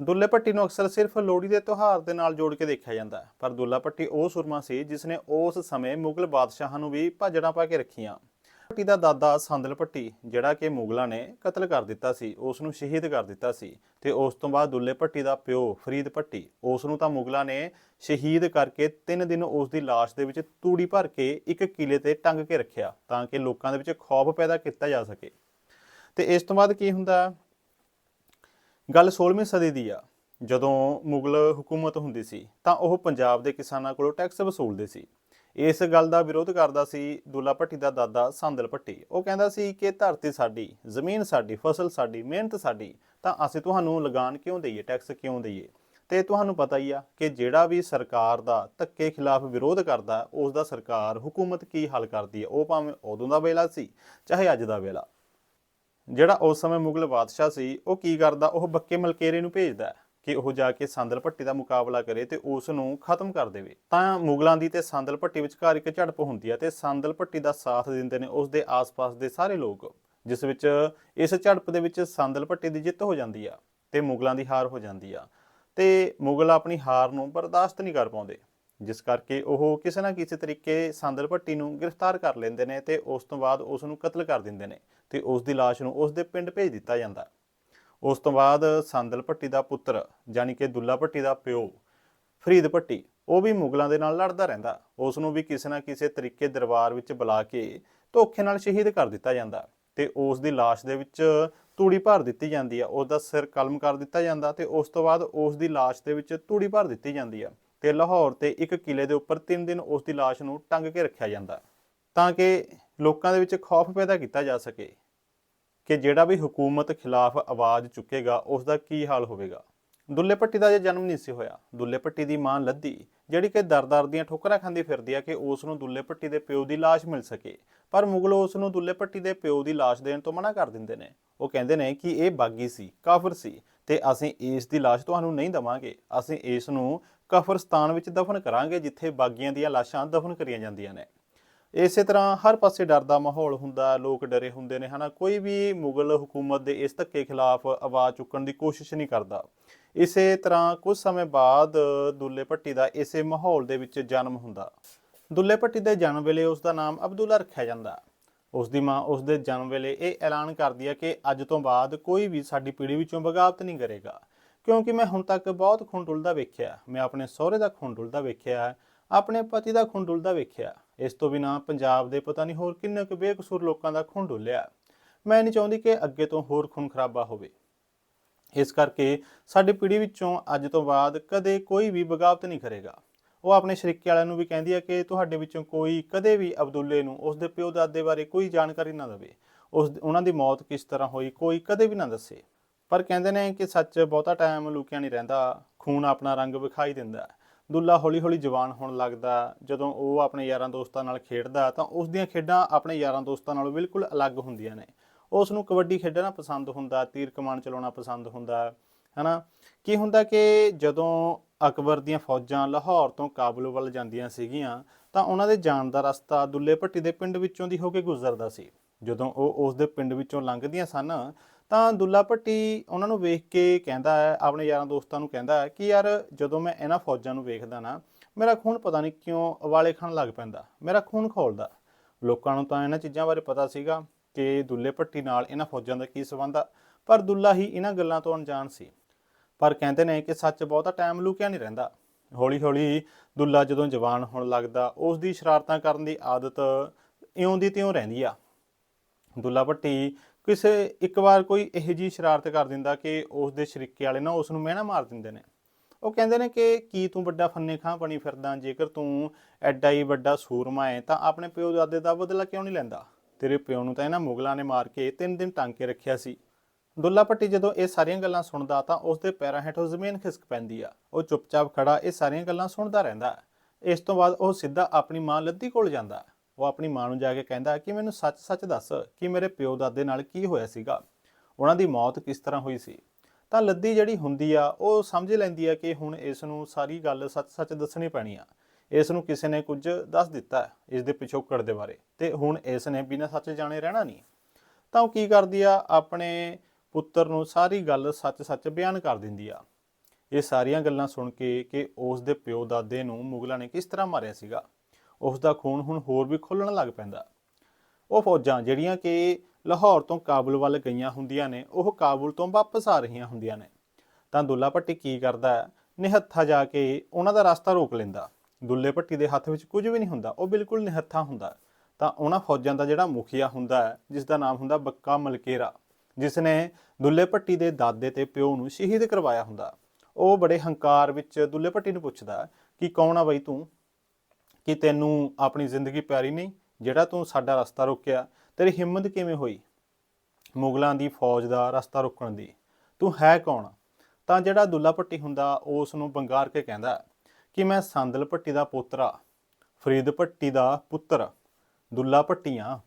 ਦੁੱਲੇ ਭੱਟੀ ਨੂੰ ਅਕਸਰ ਸਿਰਫ ਲੋਹੜੀ ਦੇ ਤਿਉਹਾਰ ਦੇ ਨਾਲ ਜੋੜ ਕੇ ਦੇਖਿਆ ਜਾਂਦਾ ਹੈ, ਪਰ ਦੁੱਲਾ ਭੱਟੀ ਉਹ ਸੁਰਮਾ ਸੀ ਜਿਸ ਨੇ ਉਸ ਸਮੇਂ ਮੁਗਲ ਬਾਦਸ਼ਾਹਾਂ ਨੂੰ ਵੀ ਭਾਜੜਾਂ ਪਾ ਕੇ ਰੱਖੀਆਂ। ਭੱਟੀ ਦਾ ਦਾਦਾ ਸੰਦਲ ਭੱਟੀ, ਜਿਹੜਾ ਕਿ ਮੁਗਲਾਂ ਨੇ ਕਤਲ ਕਰ ਦਿੱਤਾ ਸੀ, ਉਸ ਨੂੰ ਸ਼ਹੀਦ ਕਰ ਦਿੱਤਾ ਸੀ ਤੇ ਉਸ ਤੋਂ ਬਾਅਦ ਦੁੱਲੇ ਭੱਟੀ ਦਾ ਪਿਓ ਫਰੀਦ ਭੱਟੀ, ਉਸ ਨੂੰ ਤਾਂ ਮੁਗਲਾਂ ਨੇ ਸ਼ਹੀਦ ਕਰਕੇ 3 ਦਿਨ ਉਸ ਦੀ ਲਾਸ਼ ਦੇ ਵਿੱਚ ਤੂੜੀ ਭਰ ਕੇ ਇੱਕ ਕਿਲੇ ਤੇ ਟੰਗ ਕੇ ਰੱਖਿਆ ਤਾਂ ਕਿ ਲੋਕਾਂ ਦੇ ਵਿੱਚ ਖੌਫ ਪੈਦਾ ਕੀਤਾ ਜਾ ਸਕੇ। ਤੇ ਇਸ ਤੋਂ ਬਾਅਦ ਕੀ ਹੁੰਦਾ ਗੱਲ 16ਵੀਂ ਸਦੀ ਦੀ ਆ। ਜਦੋਂ ਮੁਗਲ ਹਕੂਮਤ ਹੁੰਦੀ ਸੀ, ਤਾਂ ਉਹ ਪੰਜਾਬ ਦੇ ਕਿਸਾਨਾਂ ਕੋਲੋਂ ਟੈਕਸ ਵਸੂਲਦੇ ਸੀ। ਇਸ ਗੱਲ ਦਾ ਵਿਰੋਧ ਕਰਦਾ ਸੀ ਦੁੱਲਾ ਭੱਟੀ ਦਾ ਦਾਦਾ ਸੰਦਲ ਭੱਟੀ। ਉਹ ਕਹਿੰਦਾ ਸੀ ਕਿ ਧਰਤੀ ਸਾਡੀ, ਜ਼ਮੀਨ ਸਾਡੀ, ਫਸਲ ਸਾਡੀ, ਮਿਹਨਤ ਸਾਡੀ, ਤਾਂ ਅਸੀਂ ਤੁਹਾਨੂੰ ਲਗਾਨ ਕਿਉਂ ਦਈਏ, ਟੈਕਸ ਕਿਉਂ ਦਈਏ? ਤੇ ਤੁਹਾਨੂੰ ਪਤਾ ਹੀ ਆ ਕਿ ਜਿਹੜਾ ਵੀ ਸਰਕਾਰ ਦਾ ਧੱਕੇ ਖਿਲਾਫ ਵਿਰੋਧ ਕਰਦਾ, ਉਸ ਦਾ ਸਰਕਾਰ ਹਕੂਮਤ ਕੀ ਹੱਲ ਕਰਦੀ ਹੈ ਉਹ ਭਾਵੇਂ ਉਦੋਂ ਦਾ ਵੇਲਾ ਸੀ, ਚਾਹੇ ਅੱਜ ਦਾ ਵੇਲਾ। ਜਿਹੜਾ ਉਸ ਸਮੇਂ ਮੁਗਲ ਬਾਦਸ਼ਾਹ ਸੀ, ਉਹ ਕੀ ਕਰਦਾ? ਉਹ ਬੱਕੇ ਮਲਕੇਰੇ ਨੂੰ ਭੇਜਦਾ ਕਿ ਉਹ ਜਾ ਕੇ ਸੰਦਲ ਭੱਟੀ ਦਾ ਮੁਕਾਬਲਾ ਕਰੇ ਤੇ ਉਸ ਨੂੰ ਖਤਮ ਕਰ ਦੇਵੇ। ਤਾਂ ਮੁਗਲਾਂ ਦੀ ਤੇ ਸੰਦਲ ਭੱਟੀ ਵਿਚਕਾਰ ਇੱਕ ਝੜਪ ਹੁੰਦੀ ਹੈ ਤੇ ਸੰਦਲ ਭੱਟੀ ਦਾ ਸਾਥ ਦਿੰਦੇ ਨੇ ਉਸ ਦੇ ਆਸ-ਪਾਸ ਦੇ ਸਾਰੇ ਲੋਕ, ਜਿਸ ਵਿੱਚ ਇਸ ਝੜਪ ਦੇ ਵਿੱਚ ਸੰਦਲ ਭੱਟੀ ਦੀ ਜਿੱਤ ਹੋ ਜਾਂਦੀ ਆ ਤੇ ਮੁਗਲਾਂ ਦੀ ਹਾਰ ਹੋ ਜਾਂਦੀ ਆ ਤੇ ਮੁਗਲ ਆਪਣੀ ਹਾਰ ਨੂੰ ਬਰਦਾਸ਼ਤ ਨਹੀਂ ਕਰ ਪਾਉਂਦੇ। ਜਿਸ ਕਰਕੇ ਉਹ ਕਿਸੇ ਨਾ ਕਿਸੇ ਤਰੀਕੇ ਸੰਦਲ ਭੱਟੀ ਨੂੰ ਗ੍ਰਿਫਤਾਰ ਕਰ ਲੈਂਦੇ ਨੇ ਤੇ ਉਸ ਤੋਂ ਬਾਅਦ ਉਸ ਨੂੰ ਕਤਲ ਕਰ ਦਿੰਦੇ ਨੇ ਤੇ ਉਸ ਦੀ ਲਾਸ਼ ਨੂੰ ਉਸ ਦੇ ਪਿੰਡ ਭੇਜ ਦਿੱਤਾ ਜਾਂਦਾ। ਉਸ ਤੋਂ ਬਾਅਦ ਸੰਦਲ ਭੱਟੀ ਦਾ ਪੁੱਤਰ ਯਾਨੀ ਕਿ ਦੁੱਲਾ ਭੱਟੀ ਦਾ ਪਿਓ ਫਰੀਦ ਭੱਟੀ, ਉਹ ਵੀ ਮੁਗਲਾਂ ਦੇ ਨਾਲ ਲੜਦਾ ਰਹਿੰਦਾ। ਉਸ ਨੂੰ ਵੀ ਕਿਸੇ ਨਾ ਕਿਸੇ ਤਰੀਕੇ ਦਰਬਾਰ ਵਿੱਚ ਬੁਲਾ ਕੇ ਧੋਖੇ ਨਾਲ ਸ਼ਹੀਦ ਕਰ ਦਿੱਤਾ ਜਾਂਦਾ ਤੇ ਉਸ ਦੀ ਲਾਸ਼ ਦੇ ਵਿੱਚ ਤੂੜੀ ਭਰ ਦਿੱਤੀ ਜਾਂਦੀ ਆ। ਉਸ ਦਾ ਸਿਰ ਕਲਮ ਕਰ ਦਿੱਤਾ ਜਾਂਦਾ ਤੇ ਉਸ ਤੋਂ ਬਾਅਦ ਉਸ ਦੀ ਲਾਸ਼ ਦੇ ਵਿੱਚ ਤੂੜੀ ਭਰ ਦਿੱਤੀ ਜਾਂਦੀ ਆ। ਤੇ ਲਾਹੌਰ ਤੇ ਇੱਕ ਕਿਲੇ ਦੇ ਉੱਪਰ 3 ਦਿਨ ਉਸ ਦੀ ਲਾਸ਼ ਨੂੰ ਟੰਗ ਕੇ ਰੱਖਿਆ ਜਾਂਦਾ ਤਾਂ ਕਿ ਲੋਕਾਂ ਦੇ ਵਿੱਚ ਖੌਫ ਪੈਦਾ ਕੀਤਾ ਜਾ ਸਕੇ ਕਿ ਜਿਹੜਾ ਵੀ ਹਕੂਮਤ ਖਿਲਾਫ ਆਵਾਜ਼ ਚੁੱਕੇਗਾ ਉਸ ਦਾ ਕੀ ਹਾਲ ਹੋਵੇਗਾ। ਦੁੱਲੇ ਭੱਟੀ ਦਾ ਜੇ ਜਨਮ ਨਹੀਂ ਸੀ ਹੋਇਆ। ਦੁੱਲੇ ਭੱਟੀ ਦੀ ਮਾਂ ਲੱਦੀ, ਜਿਹੜੀ ਕਿ ਦਰ-ਦਰ ਦੀਆਂ ਠੋਕਰਾਂ ਖਾਂਦੀ ਫਿਰਦੀ ਆ ਕਿ ਉਸ ਨੂੰ ਦੁੱਲੇ ਭੱਟੀ ਦੇ ਪਿਓ ਦੀ ਲਾਸ਼ ਮਿਲ ਸਕੇ, ਪਰ ਮੁਗਲ ਉਸ ਨੂੰ ਦੁੱਲੇ ਭੱਟੀ ਦੇ ਪਿਓ ਦੀ ਲਾਸ਼ ਦੇਣ ਤੋਂ ਮਨਾ ਕਰ ਦਿੰਦੇ ਨੇ। ਉਹ ਕਹਿੰਦੇ ਨੇ ਕਿ ਇਹ ਬਾਗੀ ਸੀ, ਕਾਫਰ ਸੀ ਤੇ ਅਸੀਂ ਇਸ ਦੀ ਲਾਸ਼ ਤੁਹਾਨੂੰ ਨਹੀਂ ਦਵਾਂਗੇ। ਅਸੀਂ ਇਸ ਨੂੰ ਕਫਰਸਤਾਨ ਵਿੱਚ ਦਫਨ ਕਰਾਂਗੇ, ਜਿੱਥੇ ਬਾਗੀਆਂ ਦੀਆਂ ਲਾਸ਼ਾਂ ਦਫਨ ਕਰੀਆਂ ਜਾਂਦੀਆਂ ਨੇ। ਇਸੇ ਤਰ੍ਹਾਂ ਹਰ ਪਾਸੇ ਡਰ ਦਾ ਮਾਹੌਲ ਹੁੰਦਾ, ਲੋਕ ਡਰੇ ਹੁੰਦੇ ਨੇ, ਹਨਾ। ਕੋਈ ਵੀ ਮੁਗਲ ਹਕੂਮਤ ਦੇ ਇਸ ਧੱਕੇ ਖਿਲਾਫ ਆਵਾਜ਼ ਚੁੱਕਣ ਦੀ ਕੋਸ਼ਿਸ਼ ਨਹੀਂ ਕਰਦਾ। ਇਸੇ ਤਰ੍ਹਾਂ ਕੁਝ ਸਮੇਂ ਬਾਅਦ ਦੁੱਲੇ ਭੱਟੀ ਦਾ ਇਸੇ ਮਾਹੌਲ ਦੇ ਵਿੱਚ ਜਨਮ ਹੁੰਦਾ। ਦੁੱਲੇ ਭੱਟੀ ਦੇ ਜਨਮ ਵੇਲੇ ਉਸ ਦਾ ਨਾਮ ਅਬਦੁੱਲਾ ਰੱਖਿਆ ਜਾਂਦਾ। ਉਸ ਦੀ ਮਾਂ ਉਸ ਦੇ ਜਨਮ ਵੇਲੇ ਇਹ ਐਲਾਨ ਕਰਦੀ ਹੈ ਕਿ ਅੱਜ ਤੋਂ ਬਾਅਦ ਕੋਈ ਵੀ ਸਾਡੀ ਪੀੜ੍ਹੀ ਵਿੱਚੋਂ ਬਗਾਵਤ ਨਹੀਂ ਕਰੇਗਾ। ਕਿਉਂਕਿ ਮੈਂ ਹੁਣ ਤੱਕ ਬਹੁਤ ਖੂਨ ਡੁੱਲਦਾ ਵੇਖਿਆ। ਮੈਂ ਆਪਣੇ ਸਹੁਰੇ ਦਾ ਖੂਨ ਡੁੱਲਦਾ ਵੇਖਿਆ। ਆਪਣੇ ਪਤੀ ਦਾ ਖੂਨ ਡੁੱਲਦਾ ਵੇਖਿਆ। ਇਸ ਤੋਂ ਬਿਨਾ ਪੰਜਾਬ ਦੇ ਪਤਾ ਨਹੀਂ ਹੋਰ ਕਿੰਨੇ ਕੁ ਬੇਕਸੂਰ ਲੋਕਾਂ ਦਾ ਖੂਨ ਡੁੱਲਿਆ। ਮੈਂ ਨਹੀਂ ਚਾਹੁੰਦੀ ਕਿ ਅੱਗੇ ਤੋਂ ਹੋਰ ਖੂਨ ਖਰਾਬਾ ਹੋਵੇ। ਇਸ ਕਰਕੇ ਸਾਡੀ ਪੀੜ੍ਹੀ ਵਿੱਚੋਂ ਅੱਜ ਤੋਂ ਬਾਅਦ ਕਦੇ ਕੋਈ ਵੀ ਬਗਾਵਤ ਨਹੀਂ ਕਰੇਗਾ। ਉਹ ਆਪਣੇ ਸ਼ਰੀਕੇ ਵਾਲਿਆਂ ਨੂੰ ਵੀ ਕਹਿੰਦੀ ਹੈ ਕਿ ਤੁਹਾਡੇ ਵਿੱਚੋਂ ਕੋਈ ਕਦੇ ਵੀ ਅਬਦੁੱਲੇ ਨੂੰ ਉਸ ਦੇ ਪਿਓ ਦਾਦੇ ਬਾਰੇ ਕੋਈ ਜਾਣਕਾਰੀ ਨਾ ਦੇਵੇ। ਉਸ ਉਹਨਾਂ ਦੀ ਮੌਤ ਕਿਸ ਤਰ੍ਹਾਂ ਹੋਈ ਕੋਈ ਕਦੇ ਵੀ ਨਾ ਦੱਸੇ। ਪਰ ਕਹਿੰਦੇ ਨੇ ਕਿ ਸੱਚ ਬਹੁਤਾ ਟਾਈਮ ਲੁਕਿਆ ਨਹੀਂ ਰਹਿੰਦਾ, ਖੂਨ ਆਪਣਾ ਰੰਗ ਵਿਖਾਈ ਦਿੰਦਾ। ਦੁੱਲਾ ਹੌਲੀ-ਹੌਲੀ ਜਵਾਨ ਹੋਣ ਲੱਗਦਾ। ਜਦੋਂ ਉਹ ਆਪਣੇ ਯਾਰਾਂ ਦੋਸਤਾਂ ਨਾਲ ਖੇਡਦਾ, ਤਾਂ ਉਸ ਦੀਆਂ ਖੇਡਾਂ ਆਪਣੇ ਯਾਰਾਂ ਦੋਸਤਾਂ ਨਾਲੋਂ ਬਿਲਕੁਲ ਅਲੱਗ ਹੁੰਦੀਆਂ ਨੇ। ਉਸ ਨੂੰ ਕਬੱਡੀ ਖੇਡਣਾ ਪਸੰਦ ਹੁੰਦਾ, ਤੀਰ ਕਮਾਨ ਚਲਾਉਣਾ ਪਸੰਦ ਹੁੰਦਾ, ਹਨਾ? ਕੀ ਹੁੰਦਾ ਕਿ ਜਦੋਂ ਅਕਬਰ ਦੀਆਂ ਫੌਜਾਂ ਲਾਹੌਰ ਤੋਂ ਕਾਬਲ ਵੱਲ ਜਾਂਦੀਆਂ ਸੀਗੀਆਂ, ਤਾਂ ਉਹਨਾਂ ਦੇ ਜਾਣ ਦਾ ਰਸਤਾ ਦੁੱਲੇ ਭੱਟੀ ਦੇ ਪਿੰਡ ਵਿੱਚੋਂ ਦੀ ਹੋ ਕੇ ਗੁਜ਼ਰਦਾ ਸੀ। ਜਦੋਂ ਉਹ ਉਸ ਦੇ ਪਿੰਡ ਵਿੱਚੋਂ ਲੰਘਦੀਆਂ ਸਨ, ਤਾਂ ਦੁੱਲਾ ਭੱਟੀ ਉਹਨਾਂ ਨੂੰ ਵੇਖ ਕੇ ਕਹਿੰਦਾ ਹੈ, ਆਪਣੇ ਯਾਰਾਂ ਦੋਸਤਾਂ ਨੂੰ ਕਹਿੰਦਾ ਹੈ ਕਿ ਯਾਰ ਜਦੋਂ ਮੈਂ ਇਹਨਾਂ ਫੌਜਾਂ ਨੂੰ ਵੇਖਦਾ ਨਾ, ਮੇਰਾ ਖੂਨ ਪਤਾ ਨਹੀਂ ਕਿਉਂ ਉਬਾਲੇ ਖਾਣ ਲੱਗ ਪੈਂਦਾ, ਮੇਰਾ ਖੂਨ ਖੋਲਦਾ। ਲੋਕਾਂ ਨੂੰ ਤਾਂ ਇਹਨਾਂ ਚੀਜ਼ਾਂ ਬਾਰੇ ਪਤਾ ਸੀਗਾ ਕਿ ਦੁੱਲੇ ਭੱਟੀ ਨਾਲ ਇਹਨਾਂ ਫੌਜਾਂ ਦਾ ਕੀ ਸੰਬੰਧ ਆ, ਪਰ ਦੁੱਲਾ ਹੀ ਇਹਨਾਂ ਗੱਲਾਂ ਤੋਂ ਅਣਜਾਣ ਸੀ। ਪਰ ਕਹਿੰਦੇ ਨੇ ਕਿ ਸੱਚ ਬਹੁਤਾ ਟਾਈਮ ਲੁਕਿਆ ਨਹੀਂ ਰਹਿੰਦਾ। ਹੌਲੀ ਹੌਲੀ ਦੁੱਲਾ ਜਦੋਂ ਜਵਾਨ ਹੋਣ ਲੱਗਦਾ ਉਸ ਦੀ ਸ਼ਰਾਰਤਾਂ ਕਰਨ ਦੀ ਆਦਤ ਇਉਂ ਦੀ ਤਿਉਂ ਰਹਿੰਦੀ ਆ। ਦੁੱਲਾ ਭੱਟੀ ਕਿਸੇ ਇੱਕ ਵਾਰ ਕੋਈ ਇਹੋ ਜੀ ਸ਼ਰਾਰਤ ਕਰ ਦਿੰਦਾ ਕਿ ਉਸ ਦੇ ਸ਼ਰੀਕੇ ਵਾਲੇ ਨਾ ਉਸ ਨੂੰ ਮਿਹਣਾ ਮਾਰ ਦਿੰਦੇ ਨੇ। ਉਹ ਕਹਿੰਦੇ ਨੇ ਕਿ ਕੀ ਤੂੰ ਵੱਡਾ ਫੰਨੇ ਖਾਂ ਬਣੀ ਫਿਰਦਾ, ਜੇਕਰ ਤੂੰ ਐਡਾ ਹੀ ਵੱਡਾ ਸੂਰਮਾ ਹੈ ਤਾਂ ਆਪਣੇ ਪਿਓ ਦਾਦੇ ਦਾ ਬਦਲਾ ਕਿਉਂ ਨਹੀਂ ਲੈਂਦਾ? ਤੇਰੇ ਪਿਓ ਨੂੰ ਤਾਂ ਇਹਨਾਂ ਮੁਗਲਾਂ ਨੇ ਮਾਰ ਕੇ ਤਿੰਨ ਦਿਨ ਟੰਗ ਕੇ ਰੱਖਿਆ ਸੀ। ਦੁੱਲਾ ਭੱਟੀ ਜਦੋਂ ਇਹ ਸਾਰੀਆਂ ਗੱਲਾਂ ਸੁਣਦਾ ਤਾਂ ਉਸ ਦੇ ਪੈਰਾਂ ਹੇਠੋਂ ਜ਼ਮੀਨ ਖਿਸਕ ਪੈਂਦੀ ਆ। ਉਹ ਚੁੱਪਚਾਪ ਖੜਾ ਇਹ ਸਾਰੀਆਂ ਗੱਲਾਂ ਸੁਣਦਾ ਰਹਿੰਦਾ। ਇਸ ਤੋਂ ਬਾਅਦ ਉਹ ਸਿੱਧਾ ਆਪਣੀ ਮਾਂ ਲੱਦੀ ਕੋਲ ਜਾਂਦਾ। ਉਹ ਆਪਣੀ ਮਾਂ ਨੂੰ ਜਾ ਕੇ ਕਹਿੰਦਾ ਕਿ ਮੈਨੂੰ ਸੱਚ-ਸੱਚ ਦੱਸ ਕਿ ਮੇਰੇ ਪਿਓ ਦਾਦੇ ਨਾਲ ਕੀ ਹੋਇਆ ਸੀਗਾ। ਉਹਨਾਂ ਦੀ ਮੌਤ ਕਿਸ ਤਰ੍ਹਾਂ ਹੋਈ ਸੀ? ਤਾਂ ਲੱਦੀ ਜਿਹੜੀ ਹੁੰਦੀ ਆ, ਉਹ ਸਮਝ ਲੈਂਦੀ ਆ ਕਿ ਹੁਣ ਇਸ ਨੂੰ ਸਾਰੀ ਗੱਲ ਸੱਚ-ਸੱਚ ਦੱਸਣੀ ਪੈਣੀ ਆ। ਇਸ ਨੂੰ ਕਿਸੇ ਨੇ ਕੁਝ ਦੱਸ ਦਿੱਤਾ ਇਸ ਦੇ ਪਿਛੋਕੜ ਦੇ ਬਾਰੇ। ਤੇ ਹੁਣ ਇਸ ਨੇ ਬਿਨਾਂ ਸੱਚ ਜਾਣੇ ਰਹਿਣਾ ਨਹੀਂ। ਤਾਂ ਉਹ ਕੀ ਕਰਦੀ ਆ, ਆਪਣੇ ਪੁੱਤਰ ਨੂੰ ਸਾਰੀ ਗੱਲ ਸੱਚ-ਸੱਚ ਬਿਆਨ ਕਰ ਦਿੰਦੀ ਆ। ਇਹ ਸਾਰੀਆਂ ਗੱਲਾਂ ਸੁਣ ਕੇ ਕਿ ਉਸ ਦੇ ਪਿਓ ਦਾਦੇ ਨੂੰ ਮੁਗਲਾਂ ਨੇ ਕਿਸ ਤਰ੍ਹਾਂ ਮਾਰਿਆ ਸੀਗਾ। ਉਸ ਦਾ ਖੂਨ ਹੁਣ ਹੋਰ ਵੀ ਖੁੱਲਣ ਲੱਗ ਪੈਂਦਾ। ਉਹ ਫੌਜਾਂ ਜਿਹੜੀਆਂ ਕਿ ਲਾਹੌਰ ਤੋਂ ਕਾਬੁਲ ਵੱਲ ਗਈਆਂ ਹੁੰਦੀਆਂ ਨੇ, ਉਹ ਕਾਬੁਲ ਤੋਂ ਵਾਪਸ ਆ ਰਹੀਆਂ ਹੁੰਦੀਆਂ ਨੇ। ਤਾਂ ਦੁੱਲਾ ਭੱਟੀ ਕੀ ਕਰਦਾ ਹੈ? ਨਿਹੱਥਾ ਜਾ ਕੇ ਉਹਨਾਂ ਦਾ ਰਸਤਾ ਰੋਕ ਲੈਂਦਾ। ਦੁੱਲੇ ਭੱਟੀ ਦੇ ਹੱਥ ਵਿੱਚ ਕੁਝ ਵੀ ਨਹੀਂ ਹੁੰਦਾ, ਉਹ ਬਿਲਕੁਲ ਨਿਹੱਥਾ ਹੁੰਦਾ। ਤਾਂ ਉਹਨਾਂ ਫੌਜਾਂ ਦਾ ਜਿਹੜਾ ਮੁਖੀਆ ਹੁੰਦਾ ਹੈ, ਜਿਸ ਦਾ ਨਾਮ ਹੁੰਦਾ ਬੱਕਾ ਮਲਕੇਰਾ। ਜਿਸ ਨੇ ਦੁੱਲੇ ਭੱਟੀ ਦੇ ਦਾਦੇ ਤੇ ਪਿਓ ਨੂੰ ਸ਼ਹੀਦ ਕਰਵਾਇਆ ਹੁੰਦਾ। ਉਹ ਬੜੇ ਹੰਕਾਰ ਵਿੱਚ ਦੁੱਲੇ ਭੱਟੀ ਨੂੰ ਪੁੱਛਦਾ ਕਿ ਕੌਣ ਆ ਬਈ ਤੂੰ? ਕਿ ਤੈਨੂੰ ਆਪਣੀ ਜ਼ਿੰਦਗੀ ਪਿਆਰੀ ਨਹੀਂ, ਜਿਹੜਾ ਤੂੰ ਸਾਡਾ ਰਸਤਾ ਰੋਕਿਆ, ਤੇਰੀ ਹਿੰਮਤ ਕਿਵੇਂ ਹੋਈ? ਮੁਗਲਾਂ ਦੀ ਫੌਜ ਦਾ ਰਸਤਾ ਰੋਕਣ ਦੀ। ਤੂੰ ਹੈ ਕੌਣ? ਤਾਂ ਜਿਹੜਾ ਦੁੱਲਾ ਭੱਟੀ ਹੁੰਦਾ ਉਸ ਨੂੰ ਬੰਗਾਰ ਕੇ ਕਹਿੰਦਾ, ਕਿ ਮੈਂ ਸੰਦਲ ਭੱਟੀ ਦਾ ਪੋਤਰਾ, ਫਰੀਦ ਭੱਟੀ ਦਾ ਪੁੱਤਰ, ਦੁੱਲਾ ਭੱਟੀਆਂ।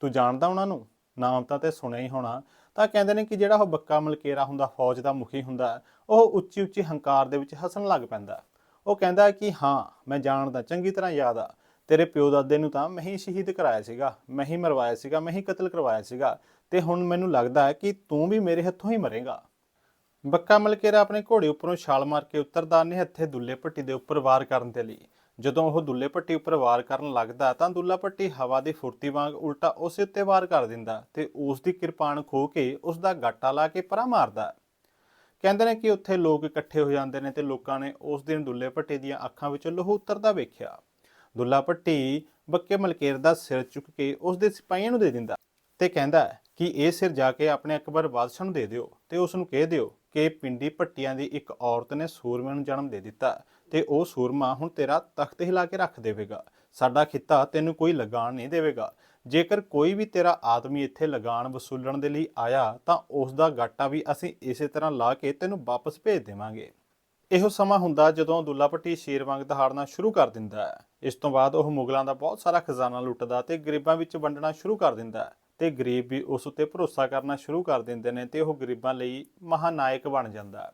ਤੂੰ ਜਾਣਦਾ ਉਹਨਾਂ ਨੂੰ? ਨਾਮ ਤਾਂ ਤੇ ਸੁਣਿਆ ਹੀ ਹੋਣਾ। ਤਾਂ ਕਹਿੰਦੇ ਨੇ ਕਿ ਜਿਹੜਾ ਉਹ ਬੱਕਾ ਮਲਕੇਰਾ ਹੁੰਦਾ, ਫੌਜ ਦਾ ਮੁਖੀ ਹੁੰਦਾ, ਉਹ ਉੱਚੀ ਉੱਚੀ ਹੰਕਾਰ ਦੇ ਵਿੱਚ ਹੱਸਣ ਲੱਗ ਪੈਂਦਾ। ਉਹ ਕਹਿੰਦਾ ਕਿ ਹਾਂ, ਮੈਂ ਜਾਣਦਾ, ਚੰਗੀ ਤਰ੍ਹਾਂ ਯਾਦ ਆ। ਤੇਰੇ ਪਿਓ ਦਾਦੇ ਨੂੰ ਤਾਂ ਮੈਂ ਹੀ ਸ਼ਹੀਦ ਕਰਾਇਆ ਸੀਗਾ, ਮੈਂ ਹੀ ਮਰਵਾਇਆ ਸੀਗਾ, ਮੈਂ ਹੀ ਕਤਲ ਕਰਵਾਇਆ ਸੀਗਾ। ਤੇ ਹੁਣ ਮੈਨੂੰ ਲੱਗਦਾ ਹੈ ਕਿ ਤੂੰ ਵੀ ਮੇਰੇ ਹੱਥੋਂ ਹੀ ਮਰੇਗਾ। ਬੱਕਾ ਮਲਕੇਰਾ ਆਪਣੇ ਘੋੜੇ ਉੱਪਰੋਂ ਛਾਲ ਮਾਰ ਕੇ ਉਤਰਦਾ ਨੇ ਹੱਥੇ ਦੁੱਲੇ ਭੱਟੀ ਦੇ ਉੱਪਰ ਵਾਰ ਕਰਨ ਦੇ ਲਈ। ਜਦੋਂ ਉਹ ਦੁੱਲੇ ਭੱਟੀ ਉੱਪਰ ਵਾਰ ਕਰਨ ਲੱਗਦਾ ਤਾਂ ਦੁੱਲਾ ਭੱਟੀ ਹਵਾ ਦੀ ਫੁਰਤੀ ਵਾਂਗ ਉਲਟਾ ਉਸੇ ਉੱਤੇ ਵਾਰ ਕਰ ਦਿੰਦਾ ਤੇ ਉਸ ਦੀ ਕਿਰਪਾਨ ਖੋ ਕੇ ਉਸ ਦਾ ਗਾਟਾ ਲਾ ਕੇ ਪਰਾਂ ਮਾਰਦਾ। ਕਹਿੰਦੇ ਨੇ ਕਿ ਉੱਥੇ ਲੋਕ ਇਕੱਠੇ ਹੋ ਜਾਂਦੇ ਨੇ ਤੇ ਲੋਕਾਂ ਨੇ ਉਸ ਦਿਨ ਦੁੱਲੇ ਭੱਟੀ ਦੀਆਂ ਅੱਖਾਂ ਵਿੱਚੋਂ ਲਹੂ ਉਤਰਦਾ ਵੇਖਿਆ। ਦੁੱਲਾ ਭੱਟੀ ਬੱਕੇ ਮਲਕੇਰ ਦਾ ਸਿਰ ਚੁੱਕ ਕੇ ਉਸ ਦੇ ਸਿਪਾਹੀਆਂ ਨੂੰ ਦੇ ਦਿੰਦਾ ਤੇ ਕਹਿੰਦਾ ਕਿ ਇਹ ਸਿਰ ਜਾ ਕੇ ਆਪਣੇ ਅਕਬਰ ਬਾਦਸ਼ਾਹ ਨੂੰ ਦੇ ਦਿਓ ਤੇ ਉਸ ਨੂੰ ਕਹਿ ਦਿਓ ਕਿ ਪਿੰਡੀ ਭੱਟੀਆਂ ਦੀ ਇੱਕ ਔਰਤ ਨੇ ਸੂਰਮੇ ਨੂੰ ਜਨਮ ਦੇ ਦਿੱਤਾ। ਤੇ ਉਹ ਸੂਰਮਾ ਹੁਣ ਤੇਰਾ ਤਖਤ ਹਿਲਾ ਕੇ ਰੱਖ ਦੇਵੇਗਾ। ਸਾਡਾ ਖਿੱਤਾ ਤੈਨੂੰ ਕੋਈ ਲਗਾਨ ਨਹੀਂ ਦੇਵੇਗਾ। ਜੇਕਰ ਕੋਈ ਵੀ ਤੇਰਾ ਆਦਮੀ ਇੱਥੇ ਲਗਾਨ ਵਸੂਲਣ ਦੇ ਲਈ ਆਇਆ, ਤਾਂ ਉਸ ਦਾ ਗਾਟਾ ਵੀ ਅਸੀਂ ਇਸੇ ਤਰ੍ਹਾਂ ਲਾ ਕੇ ਤੈਨੂੰ ਵਾਪਸ ਭੇਜ ਦੇਵਾਂਗੇ। ਇਹੋ ਸਮਾਂ ਹੁੰਦਾ ਜਦੋਂ ਦੁੱਲਾ ਭੱਟੀ ਸ਼ੇਰ ਵਾਂਗ ਦਹਾੜਨਾ ਸ਼ੁਰੂ ਕਰ ਦਿੰਦਾ ਹੈ। ਇਸ ਤੋਂ ਬਾਅਦ ਉਹ ਮੁਗਲਾਂ ਦਾ ਬਹੁਤ ਸਾਰਾ ਖਜ਼ਾਨਾ ਲੁੱਟਦਾ ਤੇ ਗਰੀਬਾਂ ਵਿੱਚ ਵੰਡਣਾ ਸ਼ੁਰੂ ਕਰ ਦਿੰਦਾ ਹੈ ਤੇ ਗਰੀਬ ਵੀ ਉਸ ਉੱਤੇ ਭਰੋਸਾ ਕਰਨਾ ਸ਼ੁਰੂ ਕਰ ਦਿੰਦੇ ਨੇ ਤੇ ਉਹ ਗਰੀਬਾਂ ਲਈ ਮਹਾਨਾਇਕ ਬਣ ਜਾਂਦਾ ਹੈ।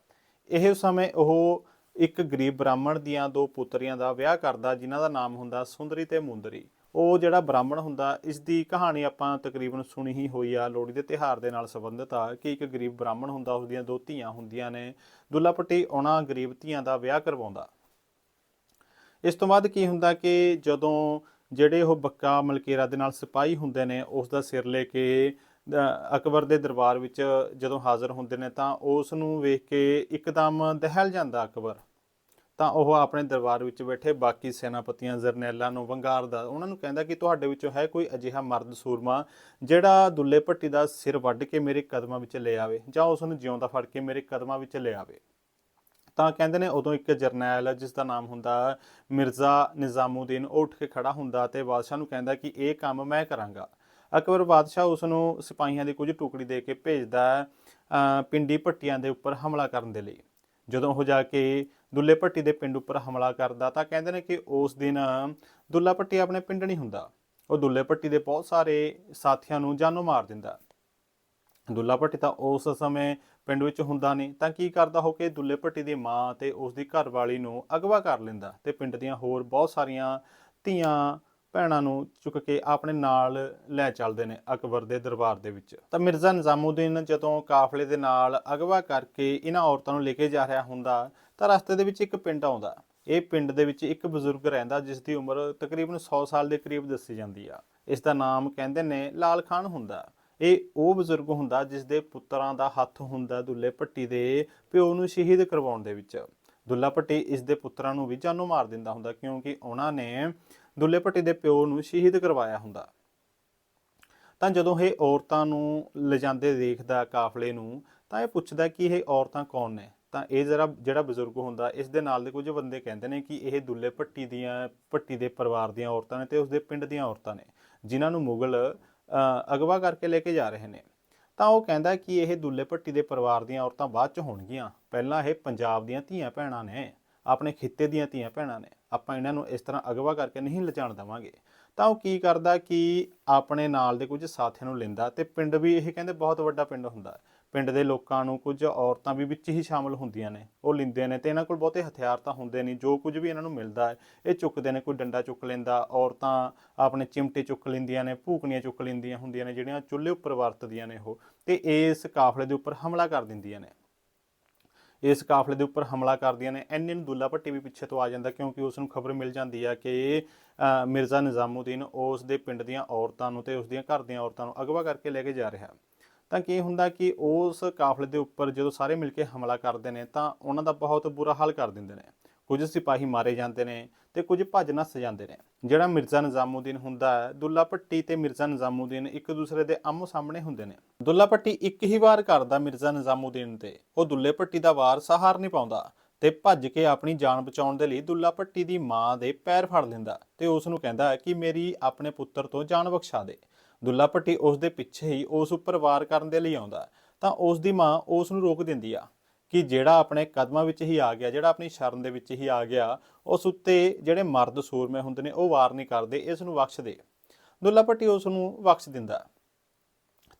ਇਹ ਸਮੇਂ ਉਹ ਇੱਕ ਗਰੀਬ ਬ੍ਰਾਹਮਣ ਦੀਆਂ ਦੋ ਪੁੱਤਰੀਆਂ ਦਾ ਵਿਆਹ ਕਰਦਾ, ਜਿਨ੍ਹਾਂ ਦਾ ਨਾਮ ਹੁੰਦਾ ਸੁੰਦਰੀ ਤੇ ਮੁੰਦਰੀ। ਉਹ ਜਿਹੜਾ ਬ੍ਰਾਹਮਣ ਹੁੰਦਾ ਇਸ ਦੀ ਕਹਾਣੀ ਆਪਾਂ ਤਕਰੀਬਨ ਸੁਣੀ ਹੀ ਹੋਈ ਆ। ਲੋਹੜੀ ਦੇ ਤਿਹਾਰ ਦੇ ਨਾਲ ਸੰਬੰਧਿਤ ਆ ਕਿ ਇੱਕ ਗਰੀਬ ਬ੍ਰਾਹਮਣ ਹੁੰਦਾ ਉਸ ਦੀਆਂ ਦੋ ਧੀਆਂ ਹੁੰਦੀਆਂ ਨੇ। ਦੁੱਲਾ ਭੱਟੀ ਉਹਨਾਂ ਗਰੀਬ ਧੀਆਂ ਦਾ ਵਿਆਹ ਕਰਵਾਉਂਦਾ। ਇਸ ਤੋਂ ਬਾਅਦ ਕੀ ਹੁੰਦਾ ਕਿ ਜਦੋਂ ਜਿਹੜੇ ਉਹ ਬੱਕਾ ਮਲਕੇਰਾ ਦੇ ਨਾਲ ਸਿਪਾਹੀ ਹੁੰਦੇ ਨੇ ਉਸ ਦਾ ਸਿਰ ਲੈ ਕੇ ਅਕਬਰ ਦੇ ਦਰਬਾਰ ਵਿੱਚ ਜਦੋਂ ਹਾਜ਼ਰ ਹੁੰਦੇ ਨੇ, ਤਾਂ ਉਸ ਨੂੰ ਵੇਖ ਕੇ ਇੱਕਦਮ ਦਹਿਲ ਜਾਂਦਾ ਅਕਬਰ। ਤਾਂ ਉਹ ਆਪਣੇ ਦਰਬਾਰ ਵਿੱਚ ਬੈਠੇ ਬਾਕੀ ਸੈਨਾਪਤੀਆਂ, ਜਰਨੈਲਾਂ ਨੂੰ ਵੰਗਾਰਦਾ ਉਹਨਾਂ ਨੂੰ ਕਹਿੰਦਾ ਕਿ ਤੁਹਾਡੇ ਵਿੱਚੋਂ ਹੈ ਕੋਈ ਅਜਿਹਾ ਮਰਦ ਸੂਰਮਾ ਜਿਹੜਾ ਦੁੱਲੇ ਭੱਟੀ ਦਾ ਸਿਰ ਵੱਢ ਕੇ ਮੇਰੇ ਕਦਮਾਂ ਵਿੱਚ ਲੈ ਆਵੇ ਜਾਂ ਉਸ ਨੂੰ ਜਿਉਂਦਾ ਫੜ ਕੇ ਮੇਰੇ ਕਦਮਾਂ ਵਿੱਚ ਲੈ ਆਵੇ। ਤਾਂ ਕਹਿੰਦੇ ਨੇ ਉਦੋਂ ਇੱਕ ਜਰਨੈਲ ਜਿਸ ਦਾ ਨਾਮ ਹੁੰਦਾ ਮਿਰਜ਼ਾ ਨਿਜ਼ਾਮੂਦੀਨ, ਉਹ ਉੱਠ ਕੇ ਖੜਾ ਹੁੰਦਾ ਤੇ ਬਾਦਸ਼ਾਹ ਨੂੰ ਕਹਿੰਦਾ ਕਿ ਇਹ ਕੰਮ ਮੈਂ ਕਰਾਂਗਾ। ਅਕਬਰ ਬਾਦਸ਼ਾਹ ਉਸ ਨੂੰ ਸਿਪਾਹੀਆਂ ਦੀ ਕੁਝ ਟੁਕੜੀ ਦੇ ਕੇ ਭੇਜਦਾ ਪਿੰਡੀ ਭੱਟੀਆਂ ਦੇ ਉੱਪਰ ਹਮਲਾ ਕਰਨ ਦੇ ਲਈ। ਜਦੋਂ ਉਹ ਜਾ ਕੇ ਦੁੱਲੇ ਭੱਟੀ ਦੇ ਪਿੰਡ ਉੱਪਰ ਹਮਲਾ ਕਰਦਾ ਤਾਂ ਕਹਿੰਦੇ ਨੇ ਕਿ ਉਸ ਦਿਨ ਦੁੱਲਾ ਭੱਟੀ ਆਪਣੇ ਪਿੰਡ ਨਹੀਂ ਹੁੰਦਾ। ਉਹ ਦੁੱਲੇ ਭੱਟੀ ਦੇ ਬਹੁਤ ਸਾਰੇ ਸਾਥੀਆਂ ਨੂੰ ਜਾਨੋਂ ਮਾਰ ਦਿੰਦਾ। ਦੁੱਲਾ ਭੱਟੀ ਤਾਂ ਉਸ ਸਮੇਂ ਪਿੰਡ ਵਿੱਚ ਹੁੰਦਾ ਨਹੀਂ, ਤਾਂ ਕੀ ਕਰਦਾ ਹੋ ਕਿ ਦੁੱਲੇ ਭੱਟੀ ਦੀ ਮਾਂ ਤੇ ਉਸ ਦੀ ਘਰਵਾਲੀ ਨੂੰ ਅਗਵਾ ਕਰ ਲੈਂਦਾ ਤੇ ਪਿੰਡ ਦੀਆਂ ਹੋਰ ਬਹੁਤ ਸਾਰੀਆਂ ਧੀਆਂ ਭੈਣਾਂ ਨੂੰ ਚੁੱਕ ਕੇ ਆਪਣੇ ਨਾਲ ਲੈ ਚੱਲਦੇ ਨੇ ਅਕਬਰ ਦੇ ਦਰਬਾਰ ਦੇ ਵਿੱਚ। ਤਾਂ ਮਿਰਜ਼ਾ ਨਿਜ਼ਾਮੂਦੀਨ ਜਦੋਂ ਕਾਫਲੇ ਦੇ ਨਾਲ ਅਗਵਾ ਕਰਕੇ ਇਹਨਾਂ ਔਰਤਾਂ ਨੂੰ ਲੈ ਕੇ ਜਾ ਰਿਹਾ ਹੁੰਦਾ, ਤਾਂ ਰਸਤੇ ਦੇ ਵਿੱਚ ਇੱਕ ਪਿੰਡ ਆਉਂਦਾ। ਇਹ ਪਿੰਡ ਦੇ ਵਿੱਚ ਇੱਕ ਬਜ਼ੁਰਗ ਰਹਿੰਦਾ, ਜਿਸ ਦੀ ਉਮਰ ਤਕਰੀਬਨ 100 ਸਾਲ ਦੇ ਕਰੀਬ ਦੱਸੀ ਜਾਂਦੀ ਆ। ਇਸ ਦਾ ਨਾਮ ਕਹਿੰਦੇ ਨੇ ਲਾਲ ਖਾਨ ਹੁੰਦਾ। ਇਹ ਉਹ ਬਜ਼ੁਰਗ ਹੁੰਦਾ ਜਿਸ ਦੇ ਪੁੱਤਰਾਂ ਦਾ ਹੱਥ ਹੁੰਦਾ ਦੁੱਲੇ ਭੱਟੀ ਦੇ ਪਿਓ ਨੂੰ ਸ਼ਹੀਦ ਕਰਵਾਉਣ ਦੇ ਵਿੱਚ। ਦੁੱਲਾ ਭੱਟੀ ਇਸ ਦੇ ਪੁੱਤਰਾਂ ਨੂੰ ਵੀ ਜਾਨੋਂ ਮਾਰ ਦਿੰਦਾ ਹੁੰਦਾ, ਕਿਉਂਕਿ ਉਹਨਾਂ ਨੇ ਦੁੱਲੇ ਭੱਟੀ ਦੇ ਪਿਓ ਨੂੰ ਸ਼ਹੀਦ ਕਰਵਾਇਆ ਹੁੰਦਾ। ਤਾਂ ਜਦੋਂ ਇਹ ਔਰਤਾਂ ਨੂੰ ਲਿਜਾਂਦੇ ਦੇਖਦਾ ਕਾਫਲੇ ਨੂੰ, ਤਾਂ ਇਹ ਪੁੱਛਦਾ ਕਿ ਇਹ ਔਰਤਾਂ ਕੌਣ ਨੇ? ਤਾਂ ਇਹ ਜਰਾ ਜਿਹੜਾ ਬਜ਼ੁਰਗ ਹੁੰਦਾ, ਇਸ ਦੇ ਨਾਲ ਦੇ ਕੁਝ ਬੰਦੇ ਕਹਿੰਦੇ ਨੇ ਕਿ ਇਹ ਦੁੱਲੇ ਭੱਟੀ ਦੀਆਂ, ਭੱਟੀ ਦੇ ਪਰਿਵਾਰ ਦੀਆਂ ਔਰਤਾਂ ਨੇ ਤੇ ਉਸ ਦੇ ਪਿੰਡ ਦੀਆਂ ਔਰਤਾਂ ਨੇ, ਜਿਨ੍ਹਾਂ ਨੂੰ ਮੁਗਲ ਅਗਵਾ ਕਰਕੇ ਲੈ ਕੇ ਜਾ ਰਹੇ ਨੇ। ਤਾਂ ਉਹ ਕਹਿੰਦਾ ਕਿ ਇਹ ਦੁੱਲੇ ਭੱਟੀ ਦੇ ਪਰਿਵਾਰ ਦੀਆਂ ਔਰਤਾਂ ਬਾਅਦ ਚ ਹੋਣਗੀਆਂ। ਪਹਿਲਾਂ ਇਹ ਪੰਜਾਬ ਦੀਆਂ ਧੀਆਂ ਭੈਣਾਂ ਨੇ। ਆਪਣੇ ਖਿੱਤੇ ਦੀਆਂ ਧੀਆਂ ਭੈਣਾਂ ਨੇ। ਆਪਾਂ ਇਹਨਾਂ ਨੂੰ ਇਸ ਤਰ੍ਹਾਂ ਅਗਵਾ ਕਰਕੇ ਨਹੀਂ ਲਿਜਾਣ ਦੇਵਾਂਗੇ। ਤਾਂ ਉਹ ਕੀ ਕਰਦਾ ਕਿ ਆਪਣੇ ਨਾਲ ਦੇ ਕੁਝ ਸਾਥੀਆਂ ਨੂੰ ਲੈਂਦਾ ਤੇ ਪਿੰਡ ਵੀ ਇਹ ਕਹਿੰਦੇ ਬਹੁਤ ਵੱਡਾ ਪਿੰਡ ਹੁੰਦਾ। ਪਿੰਡ ਦੇ ਲੋਕਾਂ ਨੂੰ ਕੁਝ ਔਰਤਾਂ ਵੀ ਵਿੱਚ ਹੀ ਸ਼ਾਮਲ ਹੁੰਦੀਆਂ ਨੇ। ਉਹ ਲਿੰਦੇ ਨੇ ਤੇ ਇਹਨਾਂ ਕੋਲ ਬਹੁਤੇ ਹਥਿਆਰ ਤਾਂ ਹੁੰਦੇ ਨਹੀਂ। ਜੋ ਕੁਝ ਵੀ ਇਹਨਾਂ ਨੂੰ ਮਿਲਦਾ ਹੈ, ਇਹ ਚੁੱਕਦੇ ਨੇ। ਕੋਈ ਡੰਡਾ ਚੁੱਕ ਲੈਂਦਾ, ਔਰਤਾਂ ਆਪਣੇ ਚਿਮਟੇ ਚੁੱਕ ਲੈਂਦੀਆਂ ਨੇ, ਭੂਕਣੀਆਂ ਚੁੱਕ ਲੈਂਦੀਆਂ ਹੁੰਦੀਆਂ ਨੇ, ਜਿਹੜੀਆਂ ਚੁੱਲ੍ਹੇ ਉੱਪਰ ਵਰਤਦੀਆਂ ਨੇ ਉਹ। ਤੇ ਇਸ ਕਾਫਲੇ ਦੇ ਉੱਪਰ ਹਮਲਾ ਕਰ ਦਿੰਦੀਆਂ ਨੇ। ਇਸ ਕਾਫਲੇ ਦੇ ਉੱਪਰ ਹਮਲਾ ਕਰਦੀਆਂ ਨੇ। ਐਨੇ ਦੁੱਲਾ ਭੱਟੀ ਵੀ ਪਿੱਛੇ ਤੋਂ ਆ ਜਾਂਦਾ ਕਿਉਂਕਿ ਉਸ ਨੂੰ ਖਬਰ ਮਿਲ ਜਾਂਦੀ ਆ ਕਿ ਅ, ਮਿਰਜ਼ਾ ਨਿਜ਼ਾਮੂਦੀਨ ਉਸ ਦੇ ਪਿੰਡ ਦੀਆਂ ਔਰਤਾਂ ਨੂੰ ਤੇ ਉਸ ਦੀਆਂ ਘਰ ਦੀਆਂ ਔਰਤਾਂ ਨੂੰ ਅਗਵਾ ਕਰਕੇ ਲੈ ਕੇ ਜਾ ਰਿਹਾ। ਤਾਂ ਕੀ ਹੁੰਦਾ ਕਿ ਉਸ ਕਾਫਲੇ ਦੇ ਉੱਪਰ ਜਦੋਂ ਸਾਰੇ ਮਿਲ ਕੇ ਹਮਲਾ ਕਰਦੇ ਨੇ ਤਾਂ ਉਹਨਾਂ ਦਾ ਬਹੁਤ ਬੁਰਾ ਹਾਲ ਕਰ ਦਿੰਦੇ ਨੇ। ਕੁਝ ਸਿਪਾਹੀ ਮਾਰੇ ਜਾਂਦੇ ਨੇ ਤੇ ਕੁਝ ਭੱਜ ਨੱਸ ਜਾਂਦੇ ਨੇ। ਜਿਹੜਾ ਮਿਰਜ਼ਾ ਨਿਜ਼ਾਮੂਦੀਨ ਹੁੰਦਾ ਹੈ, ਦੁੱਲਾ ਭੱਟੀ ਤੇ ਮਿਰਜ਼ਾ ਨਿਜ਼ਾਮੂਦੀਨ ਇੱਕ ਦੂਸਰੇ ਦੇ ਆਮੋ ਸਾਹਮਣੇ ਹੁੰਦੇ ਨੇ। ਦੁੱਲਾ ਭੱਟੀ ਇੱਕ ਹੀ ਵਾਰ ਕਰਦਾ ਮਿਰਜ਼ਾ ਨਿਜ਼ਾਮੂਦੀਨ ਤੇ। ਉਹ ਦੁੱਲੇ ਭੱਟੀ ਦਾ ਵਾਰ ਸਹਾਰ ਨਹੀਂ ਪਾਉਂਦਾ ਤੇ ਭੱਜ ਕੇ ਆਪਣੀ ਜਾਨ ਬਚਾਉਣ ਦੇ ਲਈ ਦੁੱਲਾ ਭੱਟੀ ਦੀ ਮਾਂ ਦੇ ਪੈਰ ਫੜ ਲੈਂਦਾ ਤੇ ਉਸ ਨੂੰ ਕਹਿੰਦਾ ਕਿ ਮੇਰੀ ਆਪਣੇ ਪੁੱਤਰ ਤੋਂ ਜਾਨ ਬਖਸ਼ਾ ਦੇ। ਦੁੱਲਾ ਭੱਟੀ ਉਸ ਦੇ ਪਿੱਛੇ ਹੀ ਉਸ ਉੱਪਰ ਵਾਰ ਕਰਨ ਦੇ ਲਈ ਆਉਂਦਾ ਤਾਂ ਉਸ ਦੀ ਮਾਂ ਉਸ ਨੂੰ ਰੋਕ ਦਿੰਦੀ ਆ। ਕਿ ਜਿਹੜਾ ਆਪਣੇ ਕਦਮਾਂ ਵਿੱਚ ਹੀ ਆ ਗਿਆ, ਜਿਹੜਾ ਆਪਣੀ ਸ਼ਰਨ ਦੇ ਵਿੱਚ ਹੀ ਆ ਗਿਆ, ਉਸ ਉੱਤੇ ਜਿਹੜੇ ਮਰਦ ਸੂਰਮੇ ਹੁੰਦੇ ਨੇ, ਉਹ ਵਾਰ ਨਹੀਂ ਕਰਦੇ, ਇਸ ਨੂੰ ਬਖਸ਼ ਦੇ ਦੁੱਲਾ ਭੱਟੀ ਉਸ ਨੂੰ ਬਖਸ਼ ਦਿੰਦਾ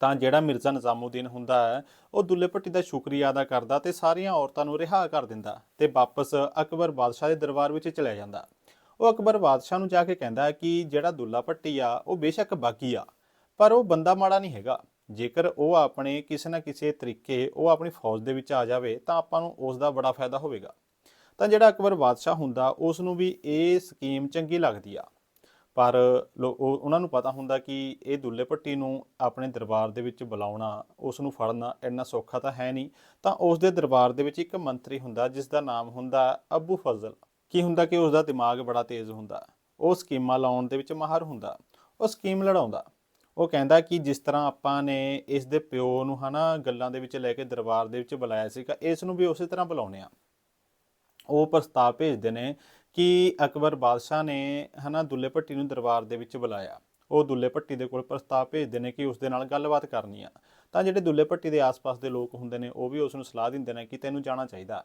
ਤਾਂ ਜਿਹੜਾ ਮਿਰਜ਼ਾ ਨਿਜ਼ਾਮੂਦੀਨ ਹੁੰਦਾ ਹੈ, ਉਹ ਦੁੱਲੇ ਭੱਟੀ ਦਾ ਸ਼ੁਕਰੀਆ ਅਦਾ ਕਰਦਾ ਤੇ ਸਾਰੀਆਂ ਔਰਤਾਂ ਨੂੰ ਰਿਹਾ ਕਰ ਦਿੰਦਾ ਤੇ ਵਾਪਸ ਅਕਬਰ ਬਾਦਸ਼ਾਹ ਦੇ ਦਰਬਾਰ ਵਿੱਚ ਚਲਿਆ ਜਾਂਦਾ। ਉਹ ਅਕਬਰ ਬਾਦਸ਼ਾਹ ਨੂੰ ਜਾ ਕੇ ਕਹਿੰਦਾ ਕਿ ਜਿਹੜਾ ਦੁੱਲਾ ਭੱਟੀ ਆ, ਉਹ ਬੇਸ਼ੱਕ ਬਾਕੀ ਆ, ਪਰ ਉਹ ਬੰਦਾ ਮਾੜਾ ਨਹੀਂ ਹੈਗਾ। ਜੇਕਰ ਉਹ ਆਪਣੇ ਕਿਸੇ ਨਾ ਕਿਸੇ ਤਰੀਕੇ ਉਹ ਆਪਣੀ ਫੌਜ ਦੇ ਵਿੱਚ ਆ ਜਾਵੇ, ਤਾਂ ਆਪਾਂ ਨੂੰ ਉਸ ਦਾ ਬੜਾ ਫਾਇਦਾ ਹੋਵੇਗਾ। ਤਾਂ ਜਿਹੜਾ ਅਕਬਰ ਬਾਦਸ਼ਾਹ ਹੁੰਦਾ ਉਸ ਨੂੰ ਵੀ ਇਹ ਸਕੀਮ ਚੰਗੀ ਲੱਗਦੀ ਆ। ਪਰ ਲੋ- ਉਹਨਾਂ ਨੂੰ ਪਤਾ ਹੁੰਦਾ ਕਿ ਇਹ ਦੁੱਲੇ ਭੱਟੀ ਨੂੰ ਆਪਣੇ ਦਰਬਾਰ ਦੇ ਵਿੱਚ ਬੁਲਾਉਣਾ ਉਸ ਨੂੰ ਫੜਨਾ ਇੰਨਾ ਸੌਖਾ ਤਾਂ ਹੈ ਨਹੀਂ। ਤਾਂ ਉਸ ਦੇ ਦਰਬਾਰ ਦੇ ਵਿੱਚ ਇੱਕ ਮੰਤਰੀ ਹੁੰਦਾ ਜਿਸ ਦਾ ਨਾਮ ਹੁੰਦਾ ਅਬੂ ਫਜ਼ਲ। ਕੀ ਹੁੰਦਾ ਕਿ ਉਸ ਦਾ ਦਿਮਾਗ ਬੜਾ ਤੇਜ਼ ਹੁੰਦਾ। ਉਹ ਸਕੀਮਾਂ ਲਾਉਣ ਦੇ ਵਿੱਚ ਮਾਹਰ ਹੁੰਦਾ। ਉਹ ਸਕੀਮ ਲੜਾਉਂਦਾ। ਉਹ ਕਹਿੰਦਾ ਕਿ ਜਿਸ ਤਰ੍ਹਾਂ ਆਪਾਂ ਨੇ ਇਸ ਦੇ ਪਿਓ ਨੂੰ ਹਨਾ ਗੱਲਾਂ ਦੇ ਵਿੱਚ ਲੈ ਕੇ ਦਰਬਾਰ ਦੇ ਵਿੱਚ ਬੁਲਾਇਆ ਸੀਗਾ, ਇਸ ਨੂੰ ਵੀ ਉਸੇ ਤਰ੍ਹਾਂ ਬੁਲਾਉਣੇ ਆ ਉਹ ਪ੍ਰਸਤਾਵ ਭੇਜਦੇ ਨੇ ਕਿ ਅਕਬਰ ਬਾਦਸ਼ਾਹ ਨੇ ਹਨਾ ਦੁੱਲੇ ਭੱਟੀ ਨੂੰ ਦਰਬਾਰ ਦੇ ਵਿੱਚ ਬੁਲਾਇਆ। ਉਹ ਦੁੱਲੇ ਭੱਟੀ ਦੇ ਕੋਲ ਪ੍ਰਸਤਾਵ ਭੇਜਦੇ ਨੇ ਕਿ ਉਸ ਦੇ ਨਾਲ ਗੱਲਬਾਤ ਕਰਨੀ ਆ। ਤਾਂ ਜਿਹੜੇ ਦੁੱਲੇ ਭੱਟੀ ਦੇ ਆਸ-ਪਾਸ ਦੇ ਲੋਕ ਹੁੰਦੇ ਨੇ, ਉਹ ਵੀ ਉਸ ਨੂੰ ਸਲਾਹ ਦਿੰਦੇ ਨੇ ਕਿ ਤੈਨੂੰ ਜਾਣਾ ਚਾਹੀਦਾ।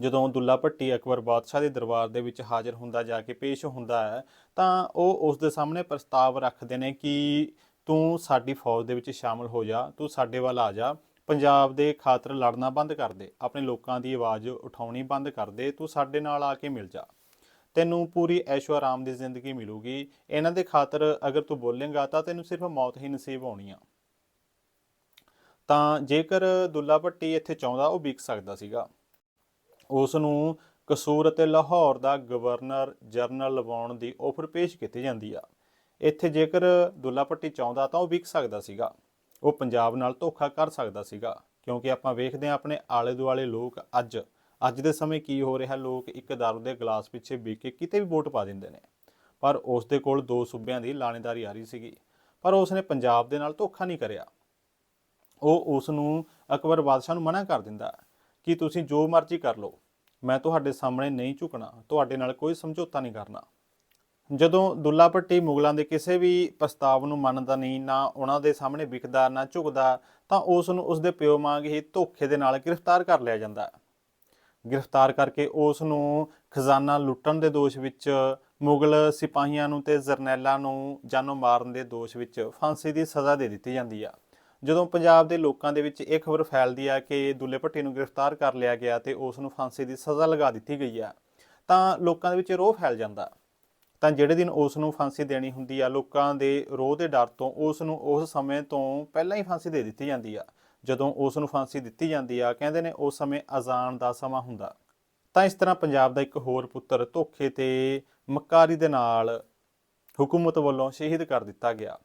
ਜਦੋਂ ਦੁੱਲਾ ਭੱਟੀ ਅਕਬਰ ਬਾਦਸ਼ਾਹ ਦੇ ਦਰਬਾਰ ਦੇ ਵਿੱਚ ਹਾਜ਼ਰ ਹੁੰਦਾ ਜਾ ਕੇ ਪੇਸ਼ ਹੁੰਦਾ ਹੈ, ਤਾਂ ਉਹ ਉਸ ਦੇ ਸਾਹਮਣੇ ਪ੍ਰਸਤਾਵ ਰੱਖਦੇ ਨੇ ਕਿ ਤੂੰ ਸਾਡੀ ਫੌਜ ਦੇ ਵਿੱਚ ਸ਼ਾਮਲ ਹੋ ਜਾ, ਤੂੰ ਸਾਡੇ ਵੱਲ ਆ ਜਾ, ਪੰਜਾਬ ਦੇ ਖਾਤਰ ਲੜਨਾ ਬੰਦ ਕਰ ਦੇ, ਆਪਣੇ ਲੋਕਾਂ ਦੀ ਆਵਾਜ਼ ਉਠਾਉਣੀ ਬੰਦ ਕਰ ਦੇ, ਤੂੰ ਸਾਡੇ ਨਾਲ ਆ ਕੇ ਮਿਲ ਜਾ। ਤੈਨੂੰ ਪੂਰੀ ਐਸ਼ੋ ਆਰਾਮ ਦੀ ਜ਼ਿੰਦਗੀ ਮਿਲੂਗੀ। ਇਹਨਾਂ ਦੇ ਖਾਤਰ ਅਗਰ ਤੂੰ ਬੋਲੇਂਗਾ ਤਾਂ ਤੈਨੂੰ ਸਿਰਫ ਮੌਤ ਹੀ ਨਸੀਬ ਹੋਣੀ ਆ। ਤਾਂ ਜੇਕਰ ਦੁੱਲਾ ਭੱਟੀ ਇੱਥੇ ਚਾਹੁੰਦਾ, ਉਹ ਵਿਕ ਸਕਦਾ ਸੀਗਾ। ਉਸ ਨੂੰ ਕਸੂਰ ਅਤੇ ਲਾਹੌਰ ਦਾ ਗਵਰਨਰ ਜਨਰਲ ਲਵਾਉਣ ਦੀ ਆਫਰ ਪੇਸ਼ ਕੀਤੀ ਜਾਂਦੀ ਆ। ਇੱਥੇ ਜੇਕਰ ਦੁੱਲਾ ਭੱਟੀ ਚਾਹੁੰਦਾ ਤਾਂ ਉਹ ਵਿਕ ਸਕਦਾ ਸੀਗਾ। ਉਹ ਪੰਜਾਬ ਨਾਲ ਧੋਖਾ ਕਰ ਸਕਦਾ ਸੀਗਾ, ਕਿਉਂਕਿ ਆਪਾਂ ਵੇਖਦੇ ਹਾਂ ਆਪਣੇ ਆਲੇ ਦੁਆਲੇ ਲੋਕ ਅੱਜ ਅੱਜ ਦੇ ਸਮੇਂ ਕੀ ਹੋ ਰਿਹਾ, ਲੋਕ ਇੱਕ ਦਾਰੂ ਦੇ ਗਲਾਸ ਪਿੱਛੇ ਵਿਕ ਕੇ ਕਿਤੇ ਵੀ ਵੋਟ ਪਾ ਦਿੰਦੇ ਨੇ। ਪਰ ਉਸ ਦੇ ਕੋਲ ਦੋ ਸੂਬਿਆਂ ਦੀ ਲਾਣੇਦਾਰੀ ਆ ਰਹੀ ਸੀਗੀ, ਪਰ ਉਸ ਨੇ ਪੰਜਾਬ ਦੇ ਨਾਲ ਧੋਖਾ ਨਹੀਂ ਕਰਿਆ। ਉਹ ਉਸ ਨੂੰ ਅਕਬਰ ਬਾਦਸ਼ਾਹ ਨੂੰ ਮਨਾ ਕਰ ਦਿੰਦਾ, ਕਿ ਤੁਸੀਂ ਜੋ ਮਰਜ਼ੀ ਕਰ ਲਓ ਮੈਂ ਤੁਹਾਡੇ ਸਾਹਮਣੇ ਨਹੀਂ ਝੁਕਣਾ, ਤੁਹਾਡੇ ਨਾਲ ਕੋਈ ਸਮਝੌਤਾ ਨਹੀਂ ਕਰਨਾ। ਜਦੋਂ ਦੁੱਲਾ ਭੱਟੀ ਮੁਗਲਾਂ ਦੇ ਕਿਸੇ ਵੀ ਪ੍ਰਸਤਾਵ ਨੂੰ ਮੰਨਦਾ ਨਹੀਂ, ਨਾ ਉਹਨਾਂ ਦੇ ਸਾਹਮਣੇ ਵਿਕਦਾ ਨਾ ਝੁਕਦਾ, ਤਾਂ ਉਸ ਨੂੰ ਉਸ ਦੇ ਪਿਓ ਵਾਂਗ ਹੀ ਧੋਖੇ ਦੇ ਨਾਲ ਗ੍ਰਿਫਤਾਰ ਕਰ ਲਿਆ ਜਾਂਦਾ ਗ੍ਰਿਫਤਾਰ ਕਰਕੇ ਉਸ ਨੂੰ ਖਜ਼ਾਨਾ ਲੁੱਟਣ ਦੇ ਦੋਸ਼ ਵਿੱਚ, ਮੁਗਲ ਸਿਪਾਹੀਆਂ ਨੂੰ ਤੇ ਜਰਨੈਲਾਂ ਨੂੰ ਜਾਨੋਂ ਮਾਰਨ ਦੇ ਦੋਸ਼ ਵਿੱਚ ਫਾਂਸੀ ਦੀ ਸਜ਼ਾ ਦੇ ਦਿੱਤੀ ਜਾਂਦੀ ਆ। ਜਦੋਂ ਪੰਜਾਬ ਦੇ ਲੋਕਾਂ ਦੇ ਵਿੱਚ ਇਹ ਖਬਰ ਫੈਲਦੀ ਆ ਕਿ ਦੁੱਲੇ ਭੱਟੀ ਨੂੰ ਗ੍ਰਿਫਤਾਰ ਕਰ ਲਿਆ ਗਿਆ ਤੇ ਉਸ ਨੂੰ ਫਾਂਸੀ ਦੀ ਸਜ਼ਾ ਲਗਾ ਦਿੱਤੀ ਗਈ ਆ, ਤਾਂ ਲੋਕਾਂ ਦੇ ਵਿੱਚ ਰੋਹ ਫੈਲ ਜਾਂਦਾ। ਤਾਂ ਜਿਹੜੇ ਦਿਨ ਉਸ ਨੂੰ ਫਾਂਸੀ ਦੇਣੀ ਹੁੰਦੀ ਆ, ਲੋਕਾਂ ਦੇ ਰੋਹ ਦੇ ਡਰ ਤੋਂ ਉਸ ਨੂੰ ਉਸ ਸਮੇਂ ਤੋਂ ਪਹਿਲਾਂ ਹੀ ਫਾਂਸੀ ਦੇ ਦਿੱਤੀ ਜਾਂਦੀ ਆ। ਜਦੋਂ ਉਸ ਨੂੰ ਫਾਂਸੀ ਦਿੱਤੀ ਜਾਂਦੀ ਆ, ਕਹਿੰਦੇ ਨੇ ਉਸ ਸਮੇਂ ਅਜ਼ਾਨ ਦਾ ਸਮਾਂ ਹੁੰਦਾ। ਤਾਂ ਇਸ ਤਰ੍ਹਾਂ ਪੰਜਾਬ ਦਾ ਇੱਕ ਹੋਰ ਪੁੱਤਰ ਧੋਖੇ ਤੇ ਮੱਕਾਰੀ ਦੇ ਨਾਲ ਹਕੂਮਤ ਵੱਲੋਂ ਸ਼ਹੀਦ ਕਰ ਦਿੱਤਾ ਗਿਆ।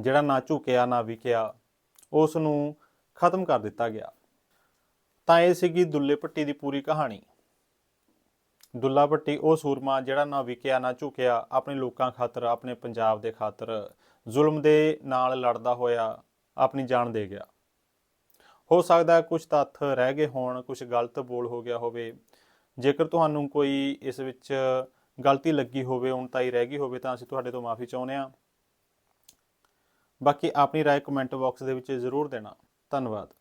ਜਿਹੜਾ ਨਾ ਝੁਕਿਆ, ਨਾ ਵਿਕਿਆ, ਉਸ ਨੂੰ ਖਤਮ ਕਰ ਦਿੱਤਾ ਗਿਆ। ਤਾਂ ਇਹ ਸੀਗੀ ਦੁੱਲੇ ਭੱਟੀ ਦੀ ਪੂਰੀ ਕਹਾਣੀ। ਦੁੱਲਾ ਭੱਟੀ, ਉਹ ਸੂਰਮਾ ਜਿਹੜਾ ਨਾ ਵਿਕਿਆ, ਨਾ ਝੁਕਿਆ, ਆਪਣੇ ਲੋਕਾਂ ਖਾਤਰ, ਆਪਣੇ ਪੰਜਾਬ ਦੇ ਖਾਤਰ ਜ਼ੁਲਮ ਦੇ ਨਾਲ ਲੜਦਾ ਹੋਇਆ ਆਪਣੀ ਜਾਨ ਦੇ ਗਿਆ। ਹੋ ਸਕਦਾ ਹੈ ਕੁਝ ਤੱਥ ਰਹਿ ਗਏ ਹੋਣ ਕੁਝ ਗਲਤ ਬੋਲ ਹੋ ਗਿਆ ਹੋਵੇ। ਜੇਕਰ ਤੁਹਾਨੂੰ ਕੋਈ ਇਸ ਵਿੱਚ ਗਲਤੀ ਲੱਗੀ ਹੋਵੇ, ਉਣਤਾਈ ਰਹਿ ਗਈ ਹੋਵੇ, ਤਾਂ ਅਸੀਂ ਤੁਹਾਡੇ ਤੋਂ ਮਾਫੀ ਚਾਹੁੰਦੇ ਹਾਂ। ਬਾਕੀ ਆਪਣੀ رائے ਕਮੈਂਟ ਬਾਕਸ ਦੇ ਵਿੱਚ ਜ਼ਰੂਰ ਦੇਣਾ ਧੰਨਵਾਦ